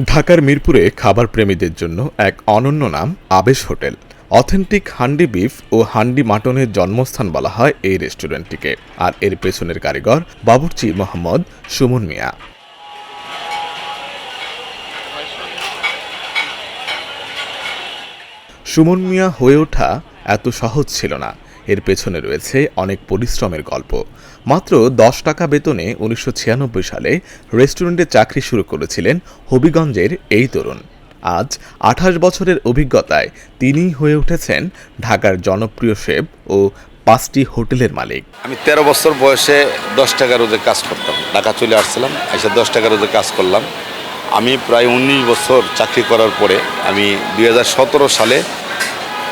ঢাকার মিরপুরে খাবার প্রেমীদের জন্য এক অনন্য নাম, Abesh hotel. Authentic handi beef ও হান্ডি মাটনের জন্মস্থান বলা হয় এই রেস্টুরেন্টটিকে। আর এর পেছনের কারিগর বাবুর্চি মোহাম্মদ সুমন মিয়া। সুমন মিয়া হয়ে ওঠা এত সহজ ছিল না। এর পেছনে রয়েছে অনেক পরিশ্রমের গল্প। মাত্র দশ টাকা বেতনে উনিশশো ছিয়ানব্বই সালে রেস্টুরেন্টে চাকরি শুরু করেছিলেন হবিগঞ্জের এই তরুণ। আজ আঠাশ বছরের অভিজ্ঞতায় তিনিই হয়ে উঠেছেন ঢাকার জনপ্রিয় শেফ ও পাঁচটি হোটেলের মালিক। আমি তেরো বছর বয়সে দশ টাকা রোজে কাজ করতাম। ঢাকা চলে আসছিলাম, এসে দশ টাকা রোজে কাজ করলাম। আমি প্রায় উনিশ বছর চাকরি করার পরে আমি দুই হাজার সতেরো সালে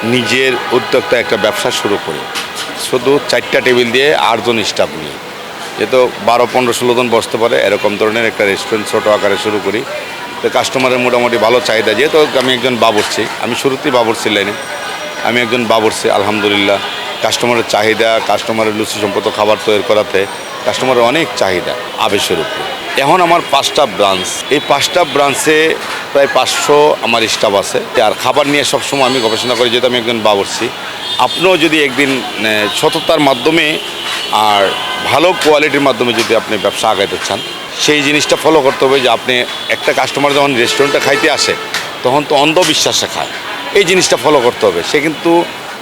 নিজের উদ্যোক্তা একটা ব্যবসা শুরু করি। শুধু চারটা টেবিল দিয়ে আটজন স্টাফ নিয়ে। যেহেতু বারো, পনেরো, ষোলো জন বসতে পারে, এরকম ধরনের একটা রেস্টুরেন্ট ছোটো আকারে শুরু করি। তো কাস্টমারের মোটামুটি ভালো চাহিদা, যেহেতু আমি একজন বাবুর্চি, আমি শুরুতেই বাবুর্চি লাইনে। আমি একজন বাবুর্চি, আলহামদুলিল্লাহ। কাস্টমারের চাহিদা কাস্টমারের লুচি সম্পদ খাবার তৈরি করাতে কাস্টমারের অনেক চাহিদা, আবেশের উপরে। এখন আমার পাঁচটা ব্রাঞ্চ। এই পাঁচটা ব্রাঞ্চে প্রায় পাঁচশো আমার স্টাফ আছে। আর খাবার নিয়ে সবসময় আমি গবেষণা করি যেহেতু আমি একজন বাবুর্চি। আপনিও যদি একদিন আহ, সততার মাধ্যমে আর ভালো কোয়ালিটির মাধ্যমে যদি আপনি ব্যবসা আগাইতে চান সেই জিনিসটা ফলো করতে হবে যে আপনি একটা কাস্টমার যখন রেস্টুরেন্টে খাইতে আসে তখন তো অন্ধবিশ্বাসে খায়। এই জিনিসটা ফলো করতে হবে। সে কিন্তু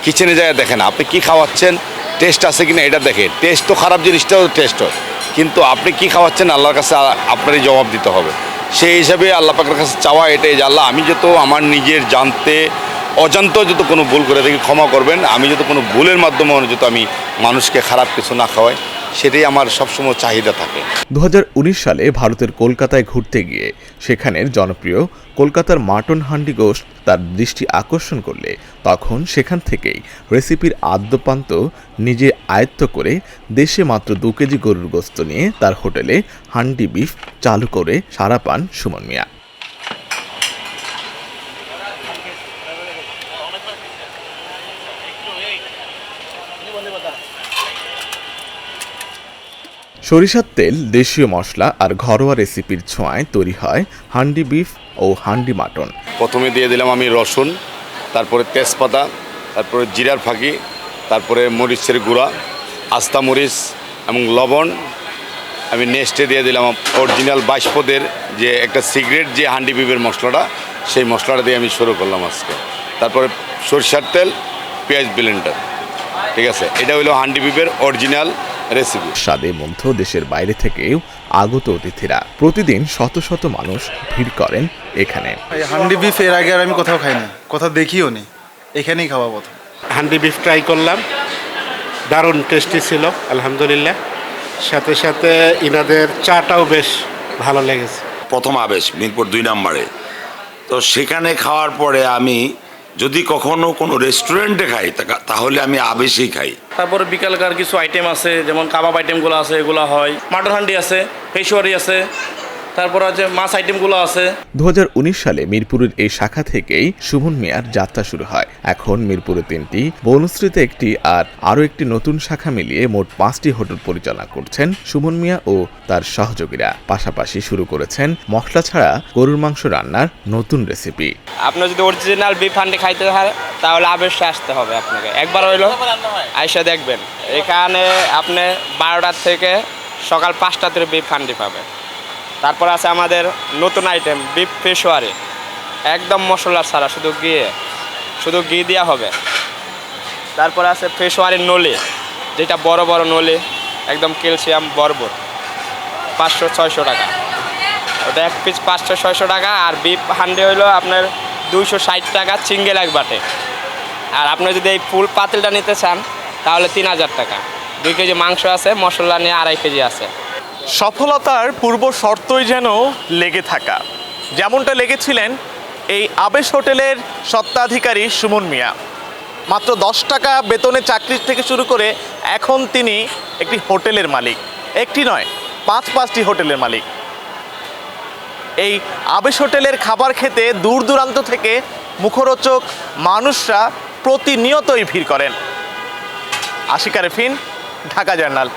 কিচেনে যায় দেখে না। আপনি কি খাওয়াচ্ছেন? টেস্ট আছে কিনা এটা দেখে। টেস্ট তো খারাপ জিনিসটাও টেস্ট হয়। কিন্তু আপনি কি খাওয়াচ্ছেন? আল্লাহর কাছে আপনারই জবাব দিতে হবে। সেই হিসাবে আল্লাহ পাকের কাছে চাওয়া এটাই যে, আল্লাহ, আমি যত আমার নিজের জানতে অজান্ত যত কোনো ভুল করে থাকি, ক্ষমা করবেন। আমি যত কোনো ভুলের মাধ্যমে যত আমি মানুষকে খারাপ কিছু না খাওয়াই। সেটাই আমার সবসময় চাহিদা থাকে। দু হাজার উনিশ সালে ভারতের কলকাতায় ঘুরতে গিয়ে সেখানের জনপ্রিয় কলকাতার মাটন হান্ডি গোস্ট তার দৃষ্টি আকর্ষণ করলে তখন সেখান থেকেই রেসিপির আদ্যপান্ত নিজে আয়ত্ত করে দেশে মাত্র দু কেজি গরুর গোস্ত নিয়ে তার হোটেলে হান্ডি বিফ চালু করে সারা পান সুমন মিয়া। সরিষার তেল, দেশীয় মশলা আর ঘরোয়া রেসিপির ছোঁয়ায় তৈরি হয় হান্ডি বিফ ও হান্ডি মাটন। প্রথমে দিয়ে দিলাম আমি রসুন, তারপরে তেজপাতা, তারপরে জিরার ফাঁকি, তারপরে মরিচের গুঁড়া, আস্তা মরিচ এবং লবণ। আমি নেক্সটে দিয়ে দিলাম অরিজিনাল বাইশপদের যে একটা সিগারেট যে হান্ডি বিবের মশলাটা, সেই মশলাটা দিয়ে আমি শুরু করলাম আজকে। তারপরে সরিষার তেল, পেঁয়াজ ব্লেন্ডার। ঠিক আছে? এটা হলো হান্ডি বিবের অরিজিনাল রেসিপি। স্বাদে মুগ্ধ দেশের বাইরে থেকেও আগত অতিথিরা। প্রতিদিন শত শত মানুষ ভিড় করেন এখানে। হান্ডি বিফ এর আগে আর আমি কোথাও খাইনি। কোথাও দেখিও নি। এখানেই খাওয়া প্রথম। হান্ডি বিফ ট্রাই করলাম। দারুণ টেস্টি ছিল আলহামদুলিল্লাহ। সাথে সাথে ইনাদের চাটাও বেশ ভালো লেগেছে। প্রথম আবেশ মিরপুর দুই নম্বরে। তো সেখানে খাওয়ার পরে আমি যদি কখনো কোনো রেস্টুরেন্টে খাই তাহলে আমি আবেশেই খাই। তারপরে বিকালকার কিছু আইটেম আছে, যেমন কাবাব আইটেমগুলো আছে, এগুলো হয়। মাটন হান্ডি আছে পেশোয়ারি আছে তারপর আছে মাছ আইটেমগুলো আছে। দুহাজার উনিশ সালে মিরপুরের এই শাখা থেকেই শুভন মিয়ার যাত্রা শুরু হয়। এখন মিরপুরে তিনটি বনশ্রীতে একটি আর আরও একটি নতুন শাখা মিলিয়ে মোট পাঁচটি হোটেল পরিচালনা করছেন সুমন মিয়া ও তার সহযোগীরা। পাশাপাশি শুরু করেছেন মশলা ছাড়া গরুর মাংস রান্নার নতুন রেসিপি আপনার যদি অরিজিনাল বিফ হান্ডি খাইতে হয় তাহলে আবেশে আসতে হবে আপনাকে। একবার হইল আইসা দেখবেন। এখানে আপনি বারোটার থেকে সকাল পাঁচটাতে বিফ হান্ডি পাবে তারপর আছে আমাদের নতুন আইটেম বিফ পেশোয়ারি একদম মশলা ছাড়া, শুধু গিয়ে শুধু ঘি দেওয়া হবে। তারপর আছে পেশোয়ারি নলি, যেটা বড় বড় নলি, একদম ক্যালসিয়াম বরবর পাঁচশো, ছয়শো টাকা। ওটা এক পিস পাঁচশো, ছয়শো টাকা। আর বিফ হান্ডি হইল আপনার দুইশো ষাট টাকা সিঙ্গেল এক বাটে। আর আপনি যদি এই ফুল পাতিলটা নিতে চান, তাহলে তিন হাজার টাকা। দুই কেজি মাংস আছে, মশলা নিয়ে আড়াই কেজি আছে। সফলতার পূর্ব শর্তই যেন লেগে থাকা। যেমনটা লেগেছিলেন এই আবেশ হোটেলের সত্ত্বাধিকারী সুমন মিয়া। মাত্র দশ টাকা বেতনে চাকরি থেকে শুরু করে এখন তিনি একটি হোটেলের মালিক। একটি নয়, পাঁচ পাঁচটি হোটেলের মালিক। এই আবেশ হোটেলের খাবার খেতে দূর দূরান্ত থেকে মুখরোচক মানুষরা প্রতিনিয়তই ভিড় করেন। আশিকারে ফিন ঢাকা জার্নাল।